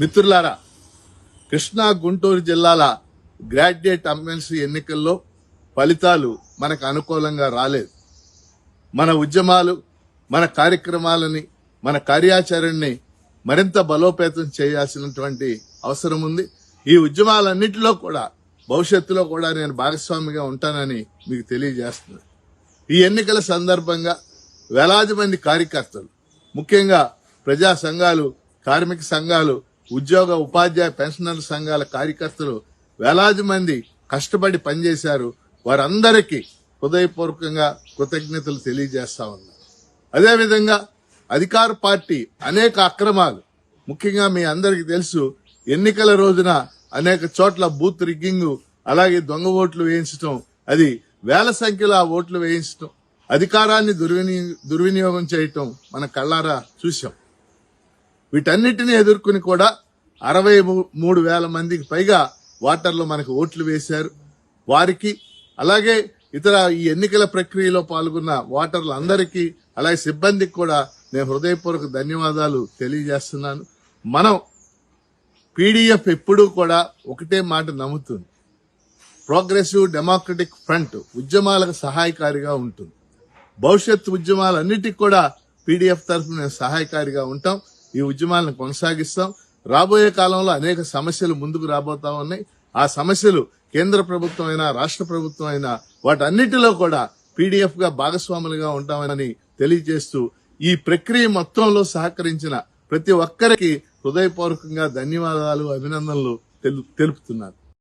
మిత్రులారా కృష్ణా గుంటూరు జిల్లాల graduate MLC ఎన్నికల్లో ఫలితాలు మనకు అనుకూలంగా రాలేదు. మన ఉద్యమాలు మన కార్యక్రమాలని మన కార్యాచరణని మరింత బలోపేతం చేయాల్సినటువంటి అవసరం ఉంది. ఈ ఉద్యమాలన్నింటిలో కూడా భవిష్యత్తులో కూడా నేను భాగస్వామిగా ఉంటానని మీకు తెలియజేస్తున్నాను. ఈ ఎన్నికల సందర్భంగా వేలాది మంది కార్యకర్తలు ముఖ్యంగా ప్రజా సంఘాలు కార్మిక సంఘాలు ఉద్యోగ ఉపాధ్యాయ పెన్షనర్ సంఘాల కార్యకర్తలు వేలాది మంది కష్టపడి పనిచేశారు. వారందరికీ హృదయపూర్వకంగా కృతజ్ఞతలు తెలియజేస్తా ఉన్నా. అదేవిధంగా అధికార పార్టీ అనేక అక్రమాలు ముఖ్యంగా మీ అందరికీ తెలుసు ఎన్నికల రోజున అనేక చోట్ల బూత్ రిగ్గింగ్ అలాగే దొంగ ఓట్లు వేయించడం అది వేల సంఖ్యలో ఆ ఓట్లు వేయించడం అధికారాన్ని దుర్విని దుర్వినియోగం చేయటం మన కళ్ళారా చూశాం. వీటన్నిటిని ఎదుర్కొని కూడా అరవై మూడు వేల మందికి పైగా ఓటర్లు మనకు ఓట్లు వేశారు. వారికి అలాగే ఇతర ఈ ఎన్నికల ప్రక్రియలో పాల్గొన్న ఓటర్లందరికీ అలాగే సిబ్బందికి కూడా నేను హృదయపూర్వక ధన్యవాదాలు తెలియజేస్తున్నాను. మనం పీడిఎఫ్ ఎప్పుడూ కూడా ఒకటే మాట నమ్ముతుంది. ప్రోగ్రెసివ్ డెమోక్రటిక్ ఫ్రంట్ ఉద్యమాలకు సహాయకారిగా ఉంటుంది. భవిష్యత్ ఉద్యమాలన్నిటికీ కూడా పీడిఎఫ్ తరఫున సహాయకారిగా ఉంటాం. ఈ ఉద్యమాలను కొనసాగిస్తాం. రాబోయే కాలంలో అనేక సమస్యలు ముందుకు రాబోతా ఉన్నాయి. ఆ సమస్యలు కేంద్ర ప్రభుత్వం అయినా రాష్ట్ర ప్రభుత్వం అయినా వాటన్నిటిలో కూడా పీడిఎఫ్గా భాగస్వాములుగా ఉంటామని తెలియజేస్తూ ఈ ప్రక్రియ మొత్తంలో సహకరించిన ప్రతి ఒక్కరికి హృదయపూర్వకంగా ధన్యవాదాలు అభినందనలు తెలుపుతున్నారు